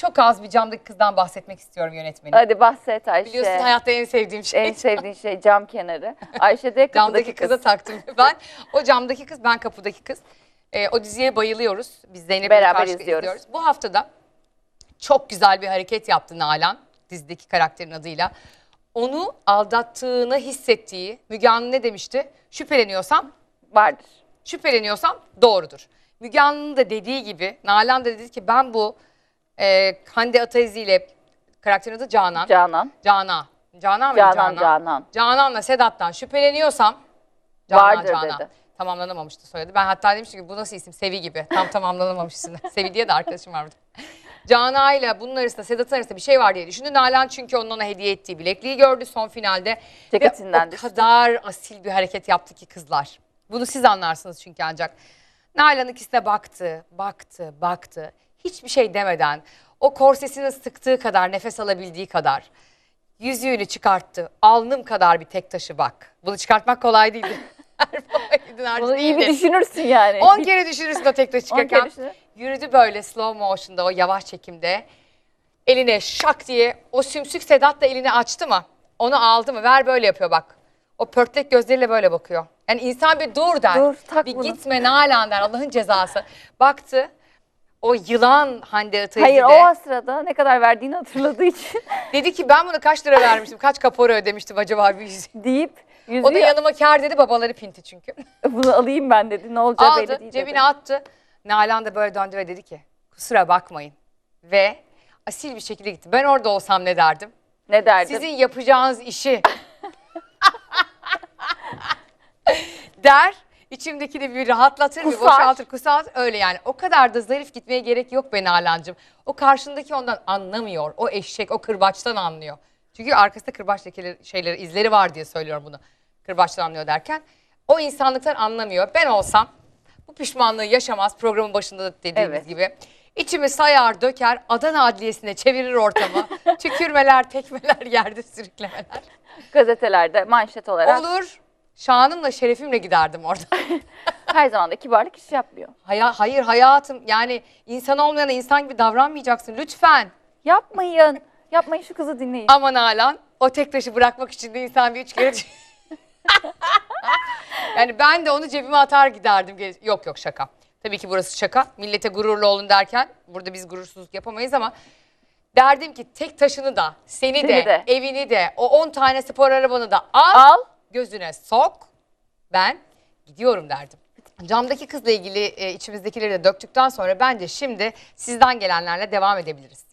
çok az bir camdaki kızdan bahsetmek istiyorum yönetmenim. Hadi bahset Ayşe. Biliyorsun hayatta en sevdiğim şey. En sevdiğin şey cam kenarı. Ayşe de kapıdaki camdaki kız. kıza taktım. Ben o camdaki kız, ben kapıdaki kız. Ee, o diziye bayılıyoruz. Biz Zeynep'le Beraber karşı izliyoruz. Bu haftada çok güzel bir hareket yaptı Nalan dizideki karakterin adıyla. Onu aldattığını hissettiği Müge Anlı ne demişti? Şüpheleniyorsam Vardır. şüpheleniyorsam doğrudur. Müge Anlı'nın da dediği gibi Nalan da dedi ki ben bu e, Hande Ataizi ile karakterin adı Canan. Canan. Cana. Canan mı? Canan, Canan. Canan'la Sedat'tan şüpheleniyorsam Canan, Vardır Canan. dedi. Tamamlanamamıştı soyadı. Ben hatta demiştim ki bu nasıl isim? Sevi gibi. Tam tamamlanamamış isim. Sevi diye de arkadaşım var burada. Cana ile bunun arasında Sedat'ın arasında bir şey var diye düşündü. Nalan çünkü onun ona hediye ettiği bilekliği gördü son finalde. Ceketinden Ve o düştü. kadar asil bir hareket yaptı ki kızlar. Bunu siz anlarsınız çünkü ancak. Nalan ikisine baktı, baktı, baktı. Hiçbir şey demeden o korsesini sıktığı kadar, nefes alabildiği kadar yüzüğünü çıkarttı. Alnım kadar bir tek taşı bak. Bunu çıkartmak kolay değildi. Bunu iyi bir düşünürsün yani. 10 kere düşünürsün o tek taşı çıkarken. Yürüdü böyle slow motion'da o yavaş çekimde. Eline şak diye o sümsük Sedat da elini açtı mı? Onu aldı mı? Ver böyle yapıyor bak. O pörtlek gözleriyle böyle bakıyor. Yani insan bir dur der. Dur, tak bir bunu. gitme Nalan der Allah'ın cezası. Baktı o yılan Hande Ataizi Hayır de o sırada ne kadar verdiğini hatırladığı için dedi ki ben bunu kaç lira vermiştim? Kaç kapora ödemiştim acaba bir yüzüğü? deyip yüzüğü O da yanıma kar dedi babaları pinti çünkü. bunu alayım ben dedi. Ne olacağı belli Aldı değil cebine dedi. attı. Nalan da böyle döndü ve dedi ki kusura bakmayın. Ve asil bir şekilde gitti. Ben orada olsam ne derdim? Ne derdi? Sizin yapacağınız işi der. İçimdeki de bir rahatlatır, bir Kusar. boşaltır, kusar. Öyle yani. O kadar da zarif gitmeye gerek yok be Nalan'cığım. O karşındaki ondan anlamıyor. O eşek, o kırbaçtan anlıyor. Çünkü arkasında kırbaç lekeleri, şeyleri, izleri var diye söylüyorum bunu. Kırbaçtan anlıyor derken. O insanlıktan anlamıyor. Ben olsam bu pişmanlığı yaşamaz. Programın başında da dediğimiz Evet. gibi. İçimi sayar, döker, Adana Adliyesi'ne çevirir ortamı. Tükürmeler, tekmeler, yerde sürüklemeler. Gazetelerde manşet olarak Olur. Şanımla, şerefimle giderdim orada. her zaman da kibarlık iş yapmıyor. Haya, hayır hayatım yani insan olmayana insan gibi davranmayacaksın lütfen. Yapmayın. Yapmayın şu kızı dinleyin. Aman Alan o tek taşı bırakmak için de insan bir üç kere Yani ben de onu cebime atar giderdim. Yok yok şaka. Tabii ki burası şaka. Millete gururlu olun derken burada biz gurursuzluk yapamayız ama derdim ki tek taşını da seni, Seni de, de. evini de o 10 tane spor arabanı da al, Al. Gözüne sok ben gidiyorum derdim. Camdaki kızla ilgili e, içimizdekileri de döktükten sonra bence şimdi sizden gelenlerle devam edebiliriz.